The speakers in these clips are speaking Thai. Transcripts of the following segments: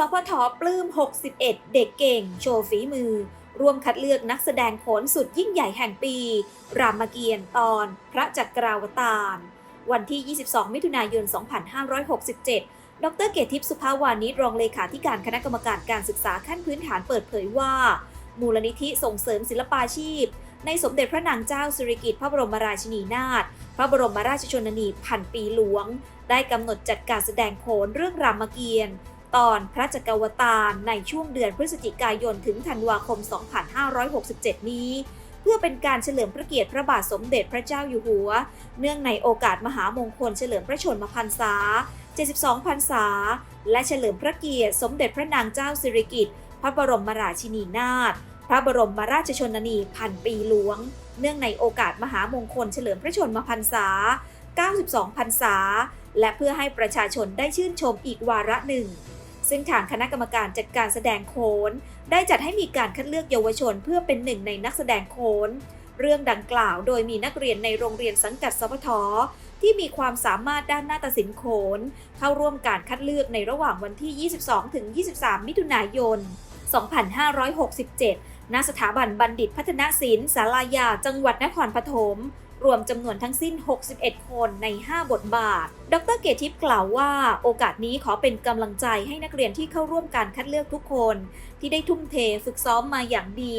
สพทปลื้ม 61 เด็กเก่ง โชว์ฝีมือ ร่วมคัดเลือกนักแสดงโขนสุดยิ่งใหญ่แห่งปี รามเกียรติ์ตอน พระจักราวตารวันที่ 22 มิถุนายน 2567 ดรเกตทิพย์สุภาวานิชรองเลขาธิการคณะกรรมการการศึกษาขั้นพื้นฐานเปิดเผยว่า มูลนิธิส่งเสริมศิลปาชีพ ในสมเด็จพระนางเจ้าสิริกิติ์พระบรมราชินีนาถ พระบรมราชชนนีพันปีหลวง ได้กำหนดจัดการแสดงโขนเรื่องรามเกียรติ์ ตอนพระจักรวตารในช่วงเดือนพฤศจิกายนถึงธันวาคม 2567 นี้ เพื่อเป็นการเฉลิมพระเกียรติพระบาทสมเด็จพระเจ้าอยู่หัว เนื่องในโอกาสมหามงคลเฉลิมพระชนมพรรษา 72 พรรษา และเฉลิมพระเกียรติสมเด็จพระนางเจ้าสิริกิติ์พระบรมราชินีนาถพระบรมราชชนนีพันปีหลวง เนื่องในโอกาสมหามงคลเฉลิมพระชนมพรรษา 92 พรรษา และเพื่อให้ประชาชนได้ชื่นชมอีกวาระหนึ่ง ซึ่งทางคณะกรรมการจัดการแสดงโขนได้จัดให้มีการคัดเลือกเยาวชนเพื่อเป็นหนึ่งในนักแสดงโขนเรื่องดังกล่าวโดยมีนักเรียนในโรงเรียนสังกัดสพทที่มีความสามารถด้านนาฏศิลป์โขน เข้าร่วมการคัดเลือกในระหว่างวันที่ 22 ถึง 23 มิถุนายน 2567 ณ สถาบันบัณฑิตพัฒนศิลป์สารายา จังหวัดนครปฐม รวมจำนวนทั้งสิ้น 61 คนใน 5 บทบาท ดรเกติทิพย์กล่าวว่า โอกาสนี้ขอเป็นกำลังใจให้นักเรียนที่เข้าร่วมการคัดเลือกทุกคน ที่ได้ทุ่มเทฝึกซ้อมมาอย่างดี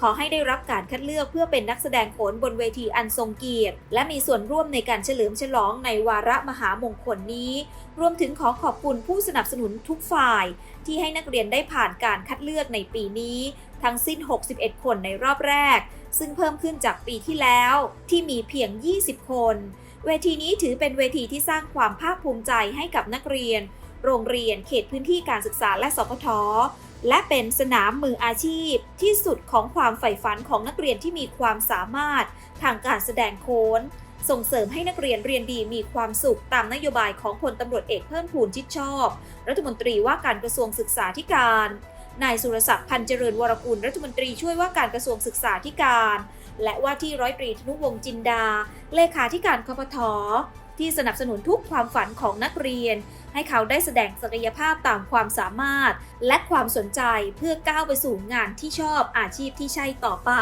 ขอให้ได้รับการคัดเลือกเพื่อเป็นนักแสดงโขนบนเวทีอันทรงเกียรติ และมีส่วนร่วมในการเฉลิมฉลองในวาระมหามงคลนี้ รวมถึงขอขอบคุณผู้สนับสนุนทุกฝ่าย ที่ให้นักเรียนได้ผ่านการคัดเลือกในปีนี้ ทั้งสิ้น 61 คนในรอบแรก ซึ่งเพิ่มขึ้นจากปีที่แล้วที่มีเพียง 20 คน เวทีนี้ถือเป็นเวทีที่สร้างความภาคภูมิใจให้กับนักเรียน โรงเรียนเขตพื้นที่การศึกษาและสพทและเป็นสนามมืออาชีพที่สุดของความใฝ่ฝันของนักเรียนที่มีความสามารถทางการแสดงโขนส่งเสริมให้นักเรียนเรียนดีมีความสุขตามนโยบายของพลตำรวจเอกเพิ่มพูนชิดชอบ รัฐมนตรีว่าการกระทรวงศึกษาธิการ นายสุรศักดิ์พันธ์เจริญวรกุลรัฐมนตรีช่วยว่าการกระทรวงศึกษาธิการ และว่าที่ร้อยตรีธนุวงศ์จินดา เลขาธิการคพทที่สนับสนุนทุกความฝันของนักเรียน ให้เขาได้แสดงศักยภาพตามความสามารถ และความสนใจเพื่อก้าวไปสู่งานที่ชอบอาชีพที่ใช่ต่อไป